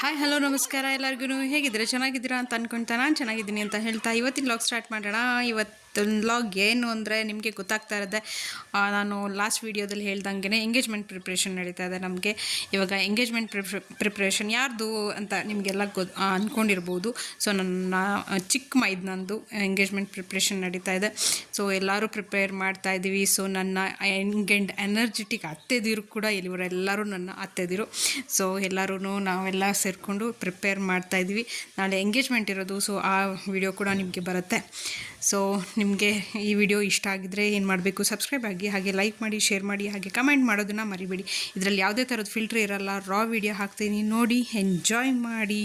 Hi hello ನಮಸ್ಕಾರ ಎಲ್ಲರಿಗೂ ಹೇಗಿದ್ದೀರಾ? ಚೆನ್ನಾಗಿದ್ದೀರಾ ಅಂತ ಅನ್ಕೊಂತ ನಾನು ಚೆನ್ನಾಗಿದ್ದೀನಿ ಅಂತ ಹೇಳ್ತಾ ಇವತ್ತಿನ ಬ್ಲಾಗ್ ಸ್ಟಾರ್ಟ್ ಮಾಡೋಣ. ಇವತ್ತಿನ ಲಾಗ್ ಏನು ಅಂದರೆ ನಿಮಗೆ ಗೊತ್ತಾಗ್ತಾ ಇರೋದೆ ನಾನು ಲಾಸ್ಟ್ ವೀಡಿಯೋದಲ್ಲಿ ಹೇಳ್ದಂಗೆ ಎಂಗೇಜ್ಮೆಂಟ್ ಪ್ರಿಪ್ರೇಷನ್ ನಡೀತಾ ಇದೆ ನಮಗೆ. ಇವಾಗ ಎಂಗೇಜ್ಮೆಂಟ್ ಪ್ರಿಪ್ರೇಷನ್ ಯಾರ್ದು ಅಂತ ನಿಮಗೆಲ್ಲ ಗೊ ಅಂದ್ಕೊಂಡಿರ್ಬೋದು ಸೊ ನನ್ನ ಚಿಕ್ಕ ಮೈದ್ ನಂದು ಎಂಗೇಜ್ಮೆಂಟ್ ಪ್ರಿಪ್ರೇಷನ್ ನಡೀತಾ ಇದೆ. ಸೊ ಎಲ್ಲರೂ ಪ್ರಿಪೇರ್ ಮಾಡ್ತಾ ಇದ್ದೀವಿ ಸೊ ನನ್ನ ಎಂಗೆಂಡ್ ಎನರ್ಜೆಟಿಕ್ ಅತ್ತೆದಿರು ಕೂಡ ಇವರೆಲ್ಲರೂ ನನ್ನ ಅತ್ತೆದಿರು. ಸೊ ಎಲ್ಲರೂ ನಾವೆಲ್ಲ ಸೇರಿಕೊಂಡು ಪ್ರಿಪೇರ್ ಮಾಡ್ತಾ ಇದ್ದೀವಿ ನಾಳೆ ಎಂಗೇಜ್ಮೆಂಟ್ ಇರೋದು ಸೊ ಆ ವಿಡಿಯೋ ಕೂಡ ನಿಮಗೆ ಬರುತ್ತೆ. ಸೊ ನಿಮಗೆ ಈ ವಿಡಿಯೋ ಇಷ್ಟ ಆಗಿದ್ರೆ ಏನು ಮಾಡಬೇಕು? ಸಬ್ಸ್ಕ್ರೈಬ್ ಆಗಿ ಹಾಗೆ ಲೈಕ್ ಮಾಡಿ ಶೇರ್ ಮಾಡಿ ಹಾಗೆ ಕಮೆಂಟ್ ಮಾಡೋದನ್ನು ಮರಿಬೇಡಿ. ಇದರಲ್ಲಿ ಯಾವುದೇ ಥರದ ಫಿಲ್ಟ್ರ್ ಇರಲ್ಲ ರಾ ವಿಡಿಯೋ ಹಾಕ್ತೀನಿ. ನೋಡಿ ಎಂಜಾಯ್ ಮಾಡಿ.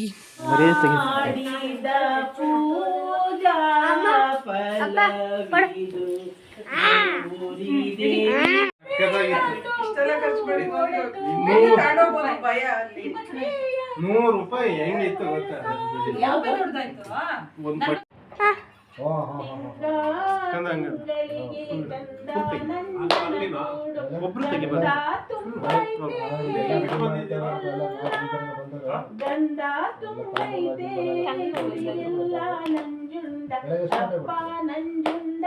ನೂರು ರೂಪಾಯಿ ಹೆಂಗಿತ್ತು ಗೊತ್ತಾ? ಒಬ್ರು ತೆಗಿಬಾರ್ದು ಗಂಧ ತುಂಬೈತೆ ಎಲ್ಲ ನಂಜುಂಡ ಅಪ್ಪ ನಂಜುಂಡ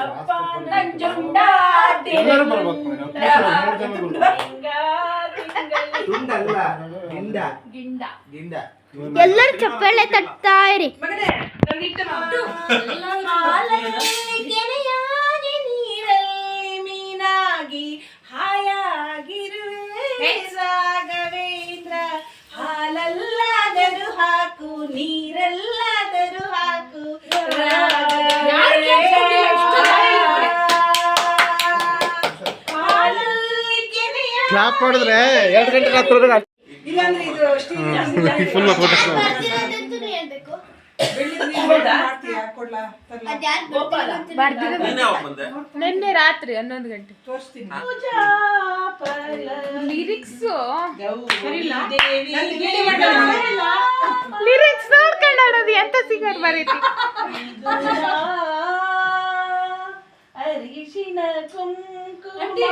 ಅಪ್ಪ ನಂಜುಂಡ ಎಲ್ಲರೂ ಬರ್ಬೇಕು ನಾವು ಮೂರು ಗಿಂಡ. ಗಿಂಡ. ಎಲ್ಲರೂ ಚಪ್ಪಳೆ ತಟ್ತಾ ಇರಿ ನೀರಲ್ಲಿ ಮೀನಾಗಿ ಹಾಯಾಗಿರುವೆ ಸಾಗವೇಂದ್ರ ಹಾಲಲ್ಲಾದರೂ ಹಾಕು ನೀರಲ್ಲಾದರೂ ಹಾಕು. ಕ್ಲಾಪ್ ಮಾಡಿದ್ರೆ ಎರಡು ಗಂಟೆ ರಾತ್ರಿ ಫುಲ್ ಫೋಟೋ ಹೇಳ್ಬೇಕು. ನಿನ್ನೆ ರಾತ್ರಿ ಹನ್ನೊಂದು ಗಂಟೆ. ಲಿರಿಕ್ಸ್ ದೇವಿ. ಲಿರಿಕ್ಸ್ ನೋಡ್ಕೊಂಡು ಆಡೋದು ಎಂತ ಸಿಂಗರ್ ಬರೀತಿ ಅರಿಶಿನ ಕುಂಕುಮ.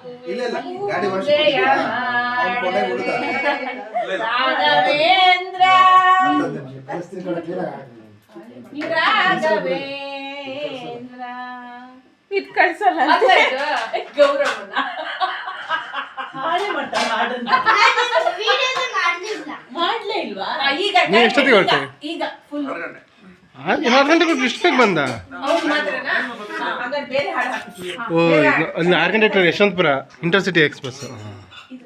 ಇಲ್ಲ ಇಲ್ಲ. ಗಾಡಿ ಇದ್ ಕಳ್ಸಲ್ಲ. ಗೌರವನ. ಹಾಳೆ ಮಾಡ್ತಾಳೆ ಹಾಡನ್ನ. ಮಾಡ್ಲೇ ಇಲ್ವಾ? ಈಗ ಈಗ ಫುಲ್ ಆರು ಗಂಟೆಗೆ ಬಂದ ಹಾಗಾದ್ರೆ ಬೇರೆ ಹಾಡು ಹಾಕ್ತೀವಿ ಓ ಇದು ಅಲ್ಲಿ ಆರು ಗಂಟೆ ಟ್ರೈನ್ ಯಶವಂತಪುರ ಇಂಟರ್ಸಿಟಿ ಎಕ್ಸ್ಪ್ರೆಸ್. ಇದು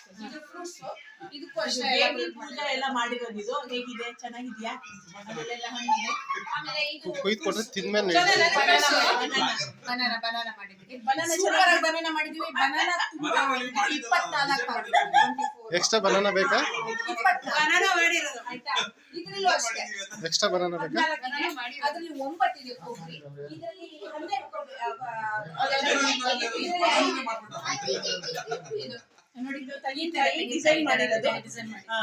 ಇದು ಫ್ರೂಟ್ಸ್ ಇದಕ್ಕೂ ಅಷ್ಟೇ ಬೇಬಿ ಪೂಜಾ ಎಲ್ಲ ಮಾಡಿರೋದು ಇದು ಹೇಗಿದೆ? ಚೆನ್ನಾಗಿದ್ಯಾ? ಅದೆಲ್ಲ ಹಣ್ಣಿದೆ ಆಮೇಲೆ ಇದು ಕೊಯ್ದು ಕೊಟ್ರೆ ತಿಂದ್ಮೇಲೆ ಬನಾನ ಬನಾನ ಮಾಡಿದ್ವಿ. ಬನಾನಾ ಸೂಪರ್ ಆಗಿ ಬನಾನ ಮಾಡಿದ್ವಿ. ಬನಾನ ತುಂಬಾ ಇಪ್ಪತ್ನಾಲ್ಕು ಎಕ್ಸ್ಟ್ರಾ ಬನಾನ ಬೇಕಾ? ಬನಾನ ಮಾಡಿರೋದು. ಆಯ್ತಾ? ಇದ್ರಲ್ಲೂ ಅಷ್ಟೇ. ಎಕ್ಸ್ಟ್ರಾ ಬನಾನ ಬೇಕಾ? ಬನಾನ ಮಾಡಿ ಅದ್ರಲ್ಲಿ ಒಂಬತ್ತಿದೆ ಕೊಬ್ಬರಿ. ಇದರಲ್ಲಿ ಹನ್ನೆರಡು ಕೊಬ್ಬರಿ ಇದು ನೋಡಿ ಇದು ತೆಂಗಿನಕಾಯಿ ಡಿಸೈನ್ ಮಾಡಿರೋದು. ಹಾ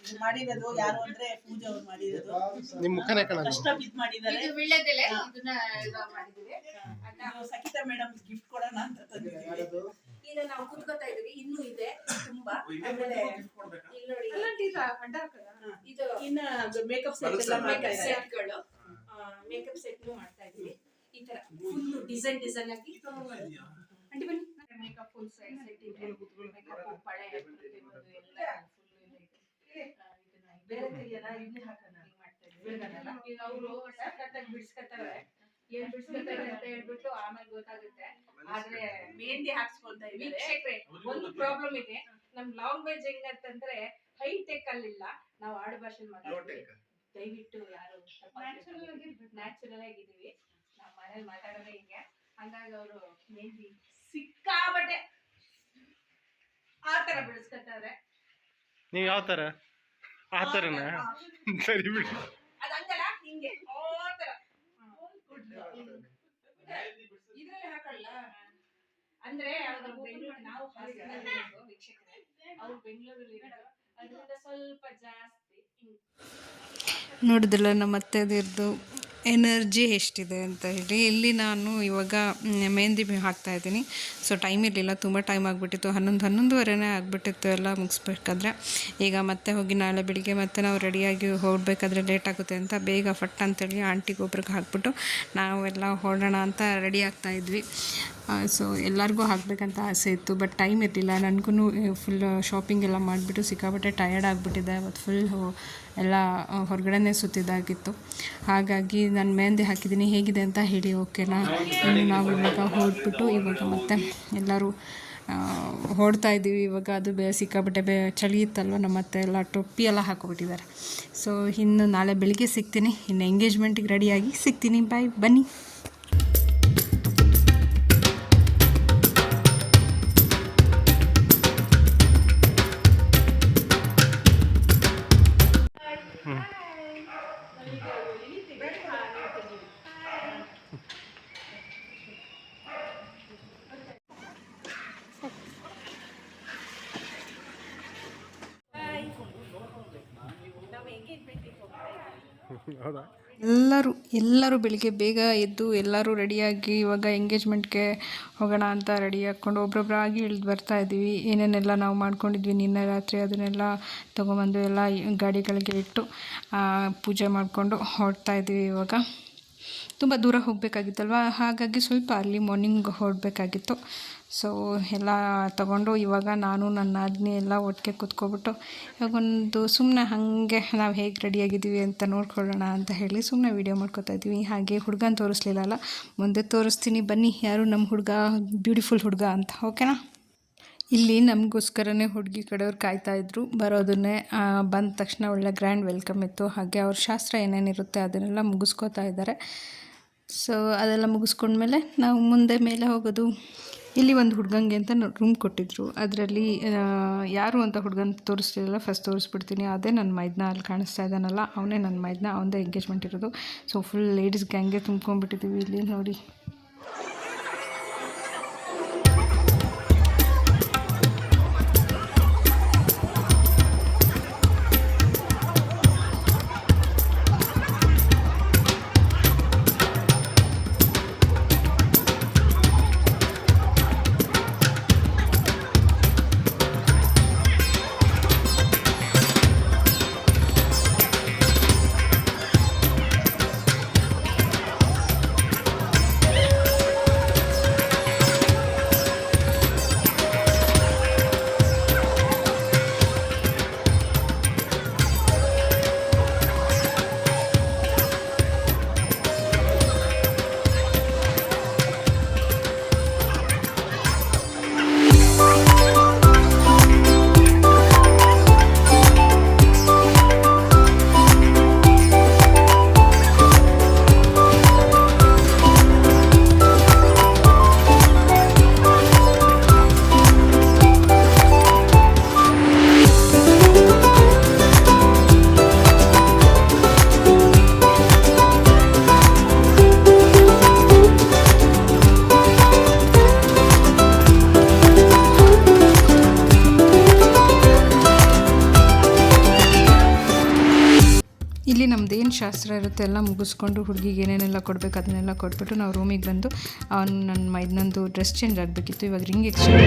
ಇದು ಮಾಡಿರೋದು ಯಾರು ಅಂದ್ರೆ ಪೂಜಾ ಅವ್ರು ಮಾಡಿರೋದು. ನಿಮ್ಮ ಮುಖನೇ ಕಾಣಲ್ಲ ಕಷ್ಟ ಬಿದ್ದು ಮಾಡಿದ್ದಾರೆ. ಇದು ವಿಳ್ಯದೆಲೆ ಇದನ್ನ ಇದು ಮೇಡಮ್ ಗಿಫ್ಟ್ ಕೊಡೋಣ ಅಂತ ತಂದಿದ್ದೀವಿ. ಈಗ ನಾವು ಕುತ್ಕೋತಾ ಇದೀವಿ ಇನ್ನೂ ಇದೆ ತುಂಬಾ. ಆಮೇಲೆ ಇಲ್ಲಿ ನೋಡಿ. ಇದು ಇನ್ನ ಮೇಕಪ್ ಸೆಟ್ ಎಲ್ಲ ಮೇಕಪ್ ಸೆಟ್ಗಳು ಮೇಕಪ್ ಸೆಟ್ ಮಾಡ್ತಾ ಇದೀವಿ ಈ ತರ ಫುಲ್ ಡಿಸೈನ್ ಡಿಸೈನ್ ಆಗಿ ಆಂಟಿ ಬನ್ನಿ ಮೇಕಪ್ ಫುಲ್ ಸೆಟ್ ಮೇಕಪ್ ಪಳೆ ಪ್ರತಿಯೊಂದು ಎಲ್ಲ full ಇದೆ. ಆ, ಇದನ್ನ ಬೇರೆ ತೆಗಿಯೋಣ ಇಲ್ಲಿ ಹಾಕೋಣ ಮಾಡ್ತಾ ಇದೀವಿ ಬಿಡ್ತಾರಲ್ಲ ಈಗ ಕಟ್ಟಕ್ ಏನ್ ಬಿಡ್ಸ್ಕೊತಾರೆ ಅಂತ ಹೇಳ್ಬಿಟ್ಟು ಆಮೇಲೆ ಗೊತ್ತಾಗುತ್ತೆ. ಆದ್ರೆ ಮೆಹಂದಿ ಹಾಕ್ಸ್ಕೊಳ್ತಾ ಇದ್ದಾರೆ. ಒಂದು ಪ್ರಾಬ್ಲಮ್ ಇದೆ. ನಮ್ ಲಾಂಗ್ವೇಜ್ ಹೆಂಗಂತಂದ್ರೆ ಹೈ ಟೆಕ್ ಅಲ್ಲಿಲ್ಲ. ನಾವು ಆಡು ಭಾಷೆ ಮಾತಾಡ್ತೀವಿ. ದಯವಿಟ್ಟು ಯಾರು ನ್ಯಾಚುರಲ್ ಆಗಿದೀವಿ ನಮ್ಮ ಮನೇಲಿ ಮಾತಾಡೋದೇ ಹಿಂಗೆ. ಹಂಗಾಗಿ ಅವರು ಮೆಹಂದಿ ಸಿಕ್ಕಾಬಟ್ಟೆ ಆ ತರ ಬಿಡಿಸ್ಕೊತಾರೆ ನೀವು ಯಾವ ತರ ಆ ಸರಿ ಬಿಡಿ. ಅದ್ ಹಂಗಲ್ಲ ಹಿಂಗೆ ಆ ತರ ಇದ್ರಲ್ಲಿ ಹಾಕಲ್ಲ ಅಂದ್ರೆ ನಾವು ಅವ್ರು ಬೆಂಗಳೂರಲ್ಲಿ ಅದರಿಂದ ಸ್ವಲ್ಪ ಜಾಸ್ತಿ ನೋಡಿದ್ರಲ್ಲ ನಮ್ಮ ಅತ್ತೆದಿರ್ದು ಎನರ್ಜಿ ಎಷ್ಟಿದೆ ಅಂತ ಹೇಳಿ. ಇಲ್ಲಿ ನಾನು ಇವಾಗ ಮೆಹಂದಿ ಹಾಕ್ತಾ ಇದ್ದೀನಿ. ಸೊ ಟೈಮ್ ಇರಲಿಲ್ಲ, ತುಂಬ ಟೈಮ್ ಆಗಿಬಿಟ್ಟಿತ್ತು. ಹನ್ನೊಂದು, ಹನ್ನೊಂದುವರೆನೇ ಆಗಿಬಿಟ್ಟಿತ್ತು ಎಲ್ಲ ಮುಗಿಸ್ಬೇಕಾದ್ರೆ. ಈಗ ಮತ್ತೆ ಹೋಗಿ ನಾಳೆ ಬೆಳಿಗ್ಗೆ ಮತ್ತೆ ನಾವು ರೆಡಿಯಾಗಿ ಹೊರಡ್ಬೇಕಾದ್ರೆ ಲೇಟ್ ಆಗುತ್ತೆ ಅಂತ ಬೇಗ ಫಟ್ ಅಂತೇಳಿ ಆಂಟಿ ಒಬ್ರಿಗೆ ಹಾಕ್ಬಿಟ್ಟು ನಾವೆಲ್ಲ ಹೊರಡೋಣ ಅಂತ ರೆಡಿ ಆಗ್ತಾ ಇದ್ವಿ. ಸೊ ಎಲ್ಲರಿಗೂ ಹಾಕಬೇಕಂತ ಆಸೆ ಇತ್ತು ಬಟ್ ಟೈಮ್ ಇರಲಿಲ್ಲ. ನನಗೂ ಫುಲ್ ಶಾಪಿಂಗ್ ಎಲ್ಲ ಮಾಡಿಬಿಟ್ಟು ಸಿಕ್ಕಾಪಟ್ಟೆ ಟಯರ್ಡ್ ಆಗಿಬಿಟ್ಟಿದೆ. ಅವತ್ತು ಫುಲ್ ಎಲ್ಲ ಹೊರಗಡೆನೆ ಸುತ್ತಿದ್ದಾಗಿತ್ತು. ಹಾಗಾಗಿ ನಾನು ಮೆಹಂದಿ ಹಾಕಿದ್ದೀನಿ, ಹೇಗಿದೆ ಅಂತ ಹೇಳಿ ಓಕೆನಾ ಇನ್ನು ನಾವು ಇವಾಗ ಹೊರಟ್ಬಿಟ್ಟು ಇವಾಗ ಮತ್ತೆ ಎಲ್ಲರೂ ಹೊಡ್ತಾ ಇದ್ದೀವಿ. ಇವಾಗ ಅದು ಬೇ ಸಿಕ್ಕಾಬಿಟ್ಟೆ ಬೇ, ಚಳಿ ಇತ್ತಲ್ವ, ನಮ್ಮ ಮತ್ತೆ ಎಲ್ಲ ಟೊಪ್ಪಿ ಎಲ್ಲ ಹಾಕೊಬಿಟ್ಟಿದ್ದಾರೆ. ಸೊ ಇನ್ನು ನಾಳೆ ಬೆಳಿಗ್ಗೆ ಸಿಗ್ತೀನಿ. ಇನ್ನು ಎಂಗೇಜ್ಮೆಂಟಿಗೆ ರೆಡಿಯಾಗಿ ಸಿಗ್ತೀನಿ. ಬಾಯ್ ಬನ್ನಿ. ಎಲ್ಲರೂ ಬೆಳಿಗ್ಗೆ ಬೇಗ ಎದ್ದು ಎಲ್ಲರೂ ರೆಡಿಯಾಗಿ ಇವಾಗ ಎಂಗೇಜ್ಮೆಂಟ್ಗೆ ಹೋಗೋಣ ಅಂತ ರೆಡಿ ಹಾಕ್ಕೊಂಡು ಒಬ್ಬೊಬ್ಬರಾಗಿ ಇಳಿದು ಬರ್ತಾ ಇದ್ದೀವಿ. ಏನೇನೆಲ್ಲ ನಾವು ಮಾಡ್ಕೊಂಡಿದ್ವಿ, ನಿನ್ನೆ ರಾತ್ರಿ ಅದನ್ನೆಲ್ಲ ತೊಗೊಂಬಂದು ಎಲ್ಲ ಗಾಡಿಗಳಿಗೆ ಇಟ್ಟು ಪೂಜೆ ಮಾಡಿಕೊಂಡು ಹೊರಡ್ತಾ ಇದ್ದೀವಿ ಇವಾಗ. ತುಂಬ ದೂರ ಹೋಗಬೇಕಾಗಿತ್ತಲ್ವ? ಹಾಗಾಗಿ ಸ್ವಲ್ಪ ಅರ್ಲಿ ಮಾರ್ನಿಂಗ್ ಹೊರಡಬೇಕಾಗಿತ್ತು. ಸೊ ಎಲ್ಲ ತಗೊಂಡು ಇವಾಗ ನಾನು ನನ್ನ ಅಗ್ನಿ ಎಲ್ಲ ಒಟ್ಟಿಗೆ ಕೂತ್ಕೊಬಿಟ್ಟು ಇವಾಗ ಒಂದು ಸುಮ್ಮನೆ ಹಾಗೆ ನಾವು ಹೇಗೆ ರೆಡಿಯಾಗಿದ್ದೀವಿ ಅಂತ ನೋಡ್ಕೊಳ್ಳೋಣ ಅಂತ ಹೇಳಿ ಸುಮ್ಮನೆ ವೀಡಿಯೋ ಮಾಡ್ಕೊತಾ ಇದ್ದೀವಿ. ಹಾಗೆ ಹುಡುಗನ ತೋರಿಸ್ಲಿಲ್ಲಲ್ಲ ಮುಂದೆ ತೋರಿಸ್ತೀನಿ, ಬನ್ನಿ. ಯಾರು ನಮ್ಮ ಹುಡುಗ? ಬ್ಯೂಟಿಫುಲ್ ಹುಡುಗ ಅಂತ. ಓಕೆನಾ ಇಲ್ಲಿ ನಮಗೋಸ್ಕರನೇ ಹುಡುಗಿ ಕಡೆಯವ್ರು ಕಾಯ್ತಾ ಇದ್ರು. ಬರೋದನ್ನೇ ಬಂದ ತಕ್ಷಣ ಒಳ್ಳೆ ಗ್ರ್ಯಾಂಡ್ ವೆಲ್ಕಮ್ ಇತ್ತು. ಹಾಗೆ ಅವ್ರ ಶಾಸ್ತ್ರ ಏನೇನಿರುತ್ತೆ ಅದನ್ನೆಲ್ಲ ಮುಗಿಸ್ಕೋತಾ ಇದ್ದಾರೆ. ಸೊ ಅದೆಲ್ಲ ಮುಗಿಸ್ಕೊಂಡ್ಮೇಲೆ ನಾವು ಮುಂದೆ ಮೇಲೆ ಹೋಗೋದು. ಇಲ್ಲಿ ಒಂದು ಹುಡುಗಂಗೆ ಅಂತ ರೂಮ್ ಕೊಟ್ಟಿದ್ರು. ಅದರಲ್ಲಿ ಯಾರು ಅಂತ ಹುಡುಗನ ತೋರಿಸ್ತಿರಲ್ಲ ಫಸ್ಟ್ ತೋರಿಸ್ಬಿಡ್ತೀನಿ. ಅದೇ ನನ್ನ ಮೈದ್ನ ಅಲ್ಲಿ ಕಾಣಿಸ್ತಾ ಇದ್ದಾನಲ್ಲ, ಅವನೇ ನನ್ನ ಮೈದ್ನ ಅವನದೇ ಎಂಗೇಜ್ಮೆಂಟ್ ಇರೋದು. ಸೊ ಫುಲ್ ಲೇಡೀಸ್ ಗ್ಯಾಂಗೆ ತುಂಬ್ಕೊಂಡ್ಬಿಟ್ಟಿದ್ದೀವಿ ಇಲ್ಲಿ ನೋಡಿ. ಎಲ್ಲ ಮುಗಿಸ್ಕೊಂಡು ಹುಡುಗಿಗೆ ಏನೇನೆಲ್ಲ ಕೊಡಬೇಕು ಅದನ್ನೆಲ್ಲ ಕೊಟ್ಬಿಟ್ಟು ನಾವು ರೂಮಿಗೆ ಬಂದು ಅವನು ನನ್ನ ಮೈದ್ನಂದು ಡ್ರೆಸ್ ಚೇಂಜ್ ಆಗಬೇಕಿತ್ತು ಇವಾಗ ರಿಂಗ್ ಎಕ್ಸ್ಚೇಂಜ್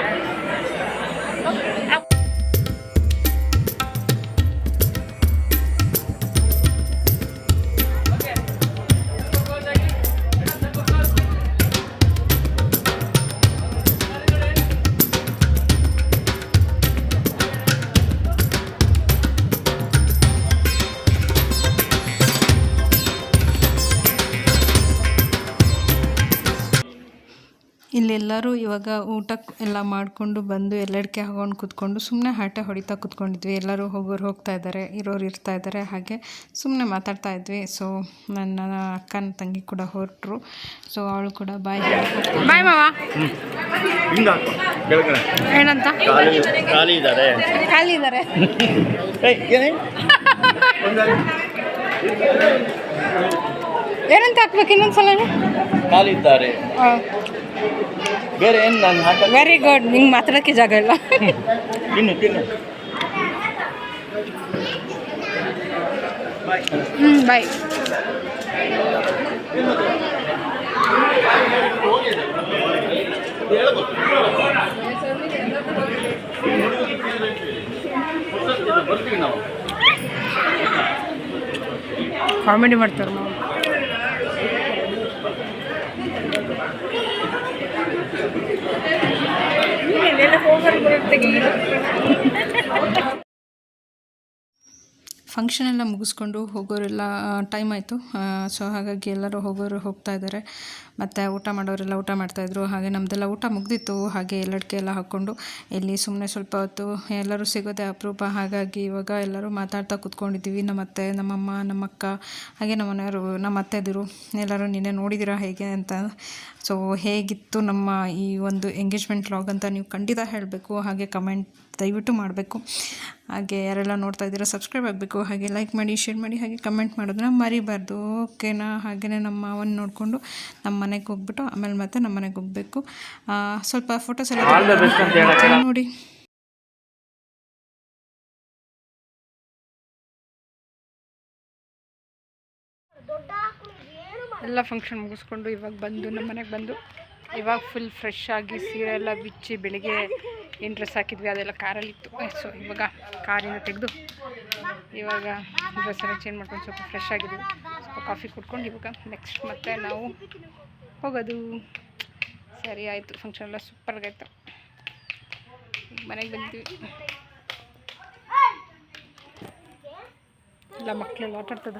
ಇಲ್ಲೆಲ್ಲರೂ ಇವಾಗ ಊಟ ಎಲ್ಲ ಮಾಡಿಕೊಂಡು ಬಂದು ಎಲ್ಲಡಿಕೆ ಹಾಕೊಂಡು ಕೂತ್ಕೊಂಡು ಸುಮ್ಮನೆ ಹಾಟೆ ಹೊಡಿತಾ ಕೂತ್ಕೊಂಡಿದ್ವಿ. ಎಲ್ಲರೂ ಹೋಗೋರು ಹೋಗ್ತಾ ಇದ್ದಾರೆ ಇರೋರು ಇರ್ತಾ ಇದ್ದಾರೆ ಹಾಗೆ ಸುಮ್ಮನೆ ಮಾತಾಡ್ತಾ ಇದ್ವಿ. ಸೊ ನನ್ನ ಅಕ್ಕನ ತಂಗಿ ಕೂಡ ಹೊರಟರು. ಸೊ ಅವಳು ಕೂಡ ಬಾಯ್ ಬಾಯ್ ಮಾವ. ಏನಂತ? ಖಾಲಿ ಇದ್ದಾರೆ ಖಾಲಿ ಇದ್ದಾರೆ ಏನಂತ ಹಾಕ್ಬೇಕು ಇನ್ನೊಂದ್ಸಲ? ಖಾಲಿ ಇದ್ದಾರೆ. ಬೇರೆ ಏನು ನಾನು ವೆರಿ ಗುಡ್ ನಿಂಗೆ ಮಾತಾಡೋಕ್ಕೆ ಜಾಗ ಇಲ್ಲ. ತಿನ್ನು ತಿನ್ನು. ಹ್ಞೂ ಬಾಯ್ ಕಾಮಿಡಿ ಮಾಡ್ತಾರೆ ನಾವು ಫಂಕ್ಷನ್ ಎಲ್ಲ ಮುಗಿಸ್ಕೊಂಡು ಹೋಗೋರೆಲ್ಲ ಟೈಮ್ ಆಯಿತು. ಸೊ ಹಾಗಾಗಿ ಎಲ್ಲರೂ ಹೋಗೋರು ಹೋಗ್ತಾ ಇದ್ದಾರೆ ಮತ್ತು ಊಟ ಮಾಡೋರೆಲ್ಲ ಊಟ ಮಾಡ್ತಾಯಿದ್ರು ಹಾಗೆ ನಮ್ಮದೆಲ್ಲ ಊಟ ಮುಗ್ದಿತ್ತು. ಹಾಗೆ ಎಲ್ಲಡಿಕೆ ಎಲ್ಲ ಹಾಕ್ಕೊಂಡು ಇಲ್ಲಿ ಸುಮ್ಮನೆ ಸ್ವಲ್ಪ ಹೊತ್ತು ಎಲ್ಲರೂ ಸಿಗೋದೇ ಅಪರೂಪ. ಹಾಗಾಗಿ ಇವಾಗ ಎಲ್ಲರೂ ಮಾತಾಡ್ತಾ ಕೂತ್ಕೊಂಡಿದ್ದೀವಿ. ನಮ್ಮ ಅತ್ತೆ ನಮ್ಮಮ್ಮ ನಮ್ಮ ಅಕ್ಕ, ಹಾಗೆ ನಮ್ಮ ಮನೆಯವರು, ನಮ್ಮ ಅತ್ತೆದಿರು ಎಲ್ಲರೂ ನಿನ್ನೆ ನೋಡಿದ್ದೀರಾ ಹೇಗೆ ಅಂತ ಸೊ ಹೇಗಿತ್ತು ನಮ್ಮ ಈ ಒಂದು ಎಂಗೇಜ್ಮೆಂಟ್ ಲಾಗ್ ಅಂತ ನೀವು ಖಂಡಿತ ಹೇಳಬೇಕು ಹಾಗೆ ಕಮೆಂಟ್ ದಯವಿಟ್ಟು ಮಾಡಬೇಕು. ಹಾಗೆ ಯಾರೆಲ್ಲ ನೋಡ್ತಾ ಇದ್ದೀರಾ ಸಬ್ಸ್ಕ್ರೈಬ್ ಆಗಬೇಕು ಹಾಗೆ ಲೈಕ್ ಮಾಡಿ ಶೇರ್ ಮಾಡಿ ಹಾಗೆ ಕಮೆಂಟ್ ಮಾಡೋದನ್ನ ಮರಿಬಾರ್ದು. ಓಕೆನಾ ಹಾಗೆಯೇ ನಮ್ಮ ಮಾವನ್ನ ನೋಡಿಕೊಂಡು ನಮ್ಮ ಮನೆಗೆ ಹೋಗ್ಬಿಟ್ಟು ಆಮೇಲೆ ಮತ್ತೆ ನಮ್ಮ ಮನೆಗೆ ಹೋಗಬೇಕು. ಸ್ವಲ್ಪ ಫೋಟೋಸ್ ಎಲ್ಲ ನೋಡಿ. ಎಲ್ಲ ಫಂಕ್ಷನ್ ಮುಗಿಸ್ಕೊಂಡು ಇವಾಗ ಬಂದು ನಮ್ಮ ಮನೆಗೆ ಬಂದು ಇವಾಗ ಫುಲ್ ಫ್ರೆಶ್ ಆಗಿ ಸೀರೆ ಎಲ್ಲ ಬಿಚ್ಚಿ ಬೆಳಿಗ್ಗೆ ಏನು ಡ್ರೆಸ್ ಹಾಕಿದ್ವಿ, ಅದೆಲ್ಲ ಕಾರಲ್ಲಿತ್ತು ಸೊ ಇವಾಗ ಕಾರಿಂದ ತೆಗೆದು ಇವಾಗ ಡ್ರೆಸ್ ಎಲ್ಲ ಚೇಂಜ್ ಮಾಡ್ಕೊಂಡು ಸ್ವಲ್ಪ ಫ್ರೆಶ್ ಆಗಿದ್ದೀವಿ ಸ್ವಲ್ಪ ಕಾಫಿ ಕುಡ್ಕೊಂಡು ಇವಾಗ ನೆಕ್ಸ್ಟ್ ಮತ್ತೆ ನಾವು ಹೋಗೋದು. ಸರಿ ಆಯಿತು ಫಂಕ್ಷನ್ ಎಲ್ಲ ಸೂಪರ್ಗಾಯ್ತು ಮನೆಗೆ ಬಂದ್ವಿ. ಎಲ್ಲ ಮಕ್ಕಳೆಲ್ಲ ಆಟ ಆಡ್ತದ